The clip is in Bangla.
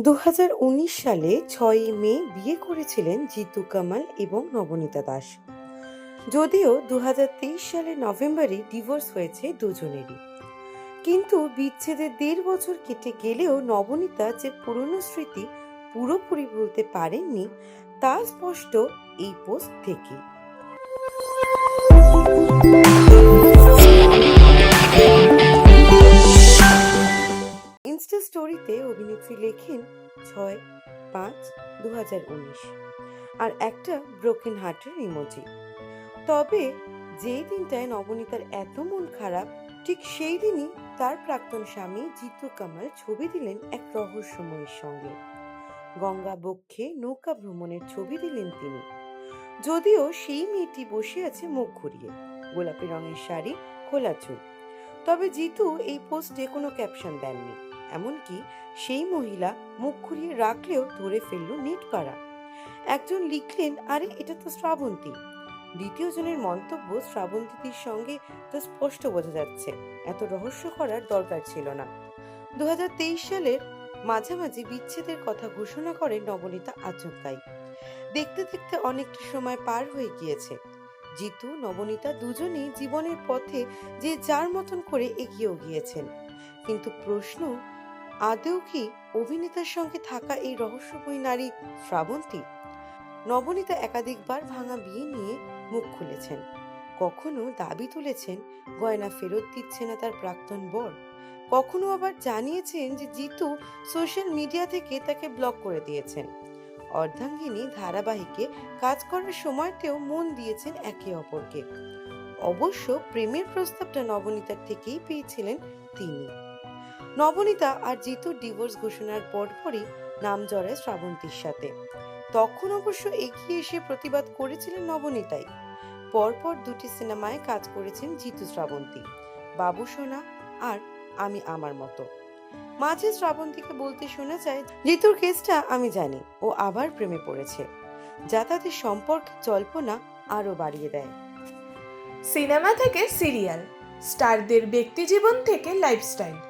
দু হাজার উনিশ সালে ছয়ই মে বিয়ে করেছিলেন জিতু কামাল এবং নবনীতা দাস। যদিও দু সালের নভেম্বরে ডিভোর্স হয়েছে দুজনেরই। কিন্তু বিচ্ছেদের দেড় বছর কেটে গেলেও নবনীতা যে পুরনো স্মৃতি পুরোপুরি ভুলতে পারেননি, তা স্পষ্ট এই পোস্ট থেকে। স্টোরিতে লেখেন ছয় পাঁচ দু আর একটা ব্রোকেন হার্টের ইমোজি। তবে যেই দিনটায় নবনীতার এত মন খারাপ, ঠিক সেই দিনই তার প্রাক্তন স্বামী জিতু কামাল ছবি দিলেন এক রহস্যময়ের সঙ্গে। গঙ্গা বক্ষে নৌকা ভ্রমণের ছবি দিলেন তিনি। যদিও সেই মেয়েটি বসে আছে মুখ ঘুরিয়ে, গোলাপি রঙের শাড়ি, খোলা চুল। তবে জিতু এই পোস্টে কোনো ক্যাপশন দেননি। এমনকি সেই মহিলা মুখ ঘুরিয়ে রাখলেও ধরে ফেলল নেট পাড়া। একজন লিখলেন, আরে, এটা তো শ্রাবন্তী। দ্বিতীয় জনের মন্তব্য শ্রাবন্তীদের সঙ্গে তো স্পষ্ট বোঝা যাচ্ছে, এত রহস্য করার দরকার ছিল না। দু সালের মাঝামাঝি বিচ্ছেদের কথা ঘোষণা করে নবনীতা আচমকাই দেখতে দেখতে অনেকটা সময় পার হয়ে গিয়েছে। জিতু, নবনীতা দুজনেই জীবনের পথে যে যার মতন করে এগিয়েও গিয়েছেন। কিন্তু প্রশ্ন আদৌ কি অভিনেতার সঙ্গে থাকা এই রহস্যময় নারী শ্রাবন্তী? নবনীতা একাধিকবার ভাঙা বিয়ে নিয়ে মুখ খুলেছেন। কখনো দাবি তুলেছেন, গয়না ফেরত দিচ্ছে না তার প্রাক্তন বর। কখনো আবার জানিয়েছেন যে জিতু সোশ্যাল মিডিয়া থেকে তাকে ব্লক করে দিয়েছেন। অর্ধাঙ্গিনী ধারাবাহিকে কাজ করার সময়তেও মন দিয়েছেন একে অপরকে। অবশ্য প্রেমের প্রস্তাবটা নবনীতার থেকেই পেয়েছিলেন তিনি। নবনীতা আর জিতুর ডিভোর্স ঘোষণার পরপরই নাম জড়ায় শ্রাবন্তীর সাথে। তখন অবশ্য এগিয়ে এসে প্রতিবাদ করেছিলেন নবনীতাই। পরপর দুটি সিনেমায় কাজ করেছেন জিতু শ্রাবন্তী, বাবু সোনা আর আমি আমার মতো। মাঝে শ্রাবন্তীকে বলতে শোনা যায়, জিতুর কেসটা আমি জানি, ও আবার প্রেমে পড়েছে, যা তাদের সম্পর্কে জল্পনা আরও বাড়িয়ে দেয়। সিনেমা থেকে সিরিয়াল, স্টারদের ব্যক্তিজীবন থেকে লাইফস্টাইল।